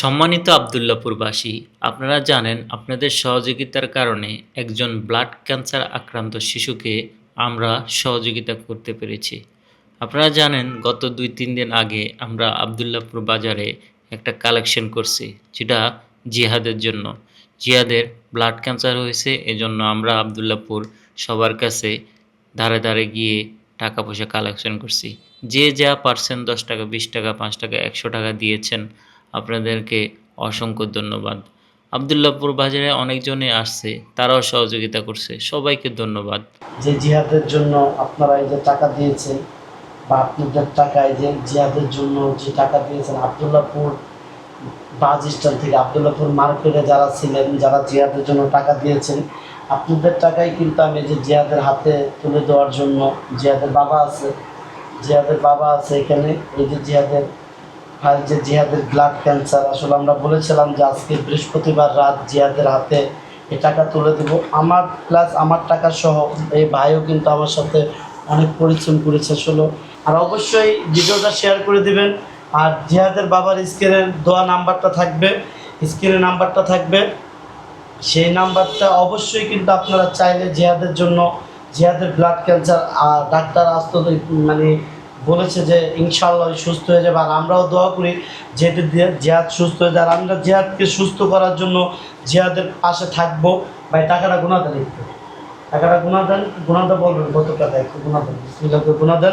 সম্মানিত আবদুল্লাপুরবাসী, আপনারা জানেন আপনাদের সহযোগিতার কারণে একজন ব্লাড ক্যান্সার আক্রান্ত শিশুকে আমরা সহযোগিতা করতে পেরেছি। আপনারা জানেন গত দুই তিন দিন আগে আমরা আবদুল্লাপুর বাজারে একটা কালেকশন করছি, যেটা জিহাদের জন্য। জিহাদের ব্লাড ক্যান্সার হয়েছে, এজন্য আমরা আবদুল্লাপুর সবার কাছে ধারে ধারে গিয়ে টাকা পয়সা কালেকশন করছি। যে যা পারছেন দশ টাকা, বিশ টাকা, পাঁচ টাকা, একশো টাকা দিয়েছেন আপনাদেরকে অসংখ্য ধন্যবাদ। আবদুল্লাপুর বাজারে অনেকজনে আসছে, তারাও সহযোগিতা করছে, সবাইকে ধন্যবাদ। যে জিহাদের জন্য আপনারা এই যে টাকা দিয়েছেন বা আপনাদের টাকায় যে জিহাদের জন্য যে টাকা দিয়েছেন আবদুল্লাপুর বাস স্ট্যান্ড থেকে আবদুল্লাপুর মার্কেটে যারা ছিলেন, যারা জিহাদের জন্য টাকা দিয়েছেন, আপনাদের টাকায় কিন্তু আমি যে জিহাদের হাতে তুলে দেওয়ার জন্য, জিহাদের বাবা আছে, জিহাদের বাবা আছে এখানে, এই যে জিহাদের ভাই যে জিহাদের ব্লাড ক্যান্সার আসলে আমরা বলেছিলাম যে আজকে বৃহস্পতিবার রাত জিহাদের হাতে এই টাকা তুলে দেবো। আমার প্লাস আমার টাকা সহ এই ভাইও কিন্তু আমার সাথে অনেক পরিশ্রম করেছে, আসলে। আর অবশ্যই ভিডিওটা শেয়ার করে দিবেন। আর জিহাদের বাবার স্ক্রিনের দোয়া নাম্বারটা থাকবে। স্ক্রিনের নাম্বারটা থাকবে। সেই নাম্বারটা অবশ্যই কিন্তু আপনারা চাইলে জিহাদের জন্য, জিহাদের ব্লাড ক্যান্সার আর ডাক্তার আসতো মানে বলেছে যে ইনশাল্লাহ সুস্থ হয়ে যাবে। আর আমরাও দোয়া করি, যেহেতু জিহাদ- সুস্থ হয়ে যায় আর আমরা জেহাদকে সুস্থ করার জন্য জেহাদের পাশে থাকব। ভাই, টাকাটা গুণা দেন একটু। টাকাটা গুণা দেন গুণাটা বলবেন, কত টাকা? একটু গুণা দেন গুণা দেন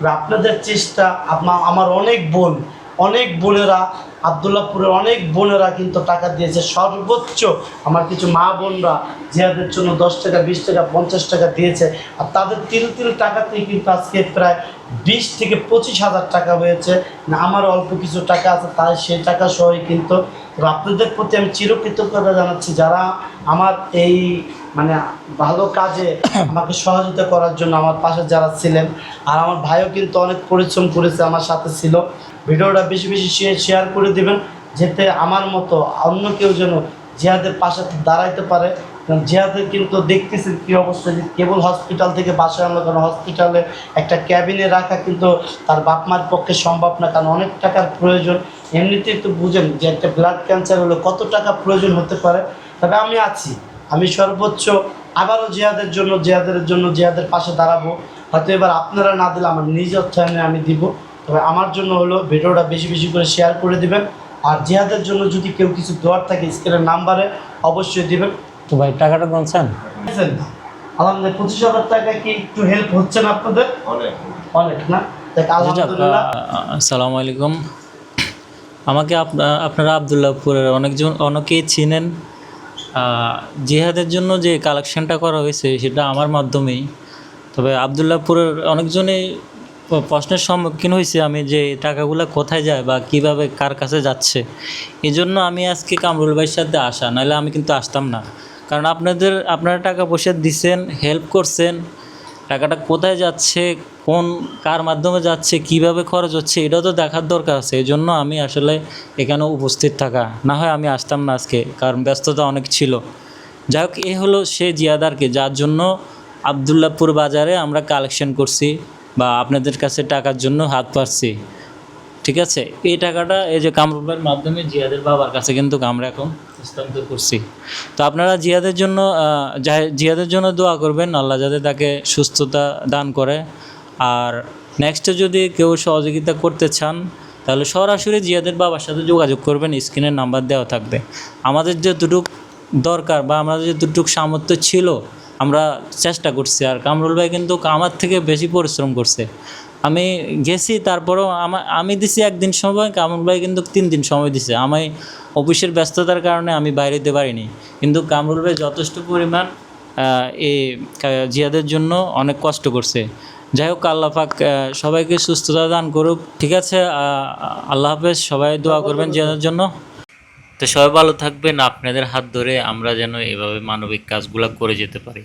আর আপনাদের চেষ্টা আমার অনেক বোন অনেক বোনেরা আবদুল্লাপুরের অনেক বোনেরা কিন্তু টাকা দিয়েছে। সর্বোচ্চ আমার কিছু মা বোনরা জিহাদের জন্য দশ টাকা, বিশ টাকা, পঞ্চাশ টাকা দিয়েছে। আর তাদের তিল তিল টাকাতেই কিন্তু আজকে প্রায় বিশ থেকে পঁচিশ হাজার টাকা হয়েছে। না, আমার অল্প কিছু টাকা আছে, তাই সেই টাকা সহই কিন্তু আপনাদের প্রতি আমি চিরকৃতজ্ঞতা জানাচ্ছি। যারা আমার এই মানে ভালো কাজে আমাকে সহযোগিতা করার জন্য আমার পাশে যারা ছিলেন, আর আমার ভাইও কিন্তু অনেক পরিশ্রম করেছে, আমার সাথে ছিল। ভিডিওটা বেশি বেশি শেয়ার করে দেবেন, যাতে আমার মতো অন্য কেউ যেন জিহাদের পাশে দাঁড়াইতে পারে। জিহাদের কিন্তু দেখতেছি কী অবস্থা, যে কেবল হসপিটাল থেকে বাসায় আনলো, কারণ হসপিটালে একটা ক্যাবিনে রাখা কিন্তু তার বাপ মার পক্ষে সম্ভব না, কারণ অনেক টাকার প্রয়োজন। এমনিতেই একটু বুঝেন যে একটা ব্লাড ক্যান্সার হলে কত টাকা প্রয়োজন হতে পারে। তবে আমি আছি, আমি সর্বোচ্চ আবারও জিহাদের জন্য জিহাদের জন্য জিহাদের পাশে দাঁড়াবো। হয়তো এবার আপনারা না দিলে আমার নিজ অর্থায়নে আমি দিব। তবে আমার জন্য হলো ভিডিওটা বেশি বেশি করে শেয়ার করে দিবেন। আর জিহাদের জন্য যদি কেউ কিছু দেওয়ার থাকে স্ক্রিনের নাম্বারে অবশ্যই দিবেন। তো ভাই টাকাটা গুনছেন আলহামদুলিল্লাহ পঁচিশ হাজার টাকা কি একটু হেল্প হচ্ছে না আপনাদের? অনেক। না? দেখ আলহামদুলিল্লাহ। আসসালামু আলাইকুম। আমাকে আপনারা আবদুল্লাপুরের অনেকজন অনেকেই চিনেন। আহ, জিহাদের জন্য যে কালেকশনটা করা হয়েছে সেটা আমার মাধ্যমেই। তবে আবদুল্লাপুরের অনেকজনই প্রশ্নের সম্মুখীন হয়েছে আমি যে টাকাগুলো কোথায় যায় বা কীভাবে কার কাছে যাচ্ছে। এই জন্য আমি আজকে কামরুল ভাইয়ের সাথে আসা, নাহলে আমি কিন্তু আসতাম না। কারণ আপনাদের, আপনারা টাকা পয়সা দিচ্ছেন হেল্প করছেন, টাকাটা কোথায় যাচ্ছে, কোন, কার মাধ্যমে যাচ্ছে, কীভাবে খরচ হচ্ছে এটাও তো দেখার দরকার আছে। এই জন্য আমি আসলে এখানে উপস্থিত থাকা, না হয় আমি আসতাম না আজকে, কারণ ব্যস্ততা অনেক ছিল। যাই হোক, এ হলো সে জিয়াদারকে, যার জন্য আবদুল্লাপুর বাজারে আমরা কালেকশন করছি। বা আপনাদের কাছে টাকার জন্য হাত পাচ্ছি ঠিক আছে? এই টাকাটা এই যে কামরুলের মাধ্যমে জিয়াদের বাবার কাছে কিন্তু আমরা এখন হস্তান্তর করছি। তো আপনারা জিয়াদের জন্য জিয়াদের জন্য দোয়া করবেন, আল্লাহ যাতে তাকে সুস্থতা দান করে। আর নেক্সটে যদি কেউ সহযোগিতা করতে চান, তাহলে সরাসরি জিয়াদের বাবার সাথে যোগাযোগ করবেন, স্ক্রিনের নাম্বার দেওয়া থাকবে। আমাদের যতটুক দরকার বা আমাদের যতটুক সামর্থ্য ছিল আমরা চেষ্টা করছি আর কামরুল ভাই কিন্তু আমার থেকে বেশি পরিশ্রম করছে। আমি গেছি, তারপরেও আমার আমি দিছি একদিন সময়, কামরুল ভাই কিন্তু তিন দিন সময় দিছে। আমি অফিসের ব্যস্ততার কারণে আমি বাইরে যেতে পারিনি। কিন্তু কামরুল ভাই যথেষ্ট পরিমাণ এই জিয়াদের জন্য অনেক কষ্ট করছে। যাই হোক, আল্লাহ পাক সবাইকে সুস্থতা দান করুক। ঠিক আছে আল্লাহ হাফেজ, সবাই দোয়া করবেন জিয়াদের জন্য। তো সবাই ভালো থাকবেন। আপনাদের হাত ধরে আমরা যেন এভাবে মানবিক কাজগুলো করে যেতে পারি।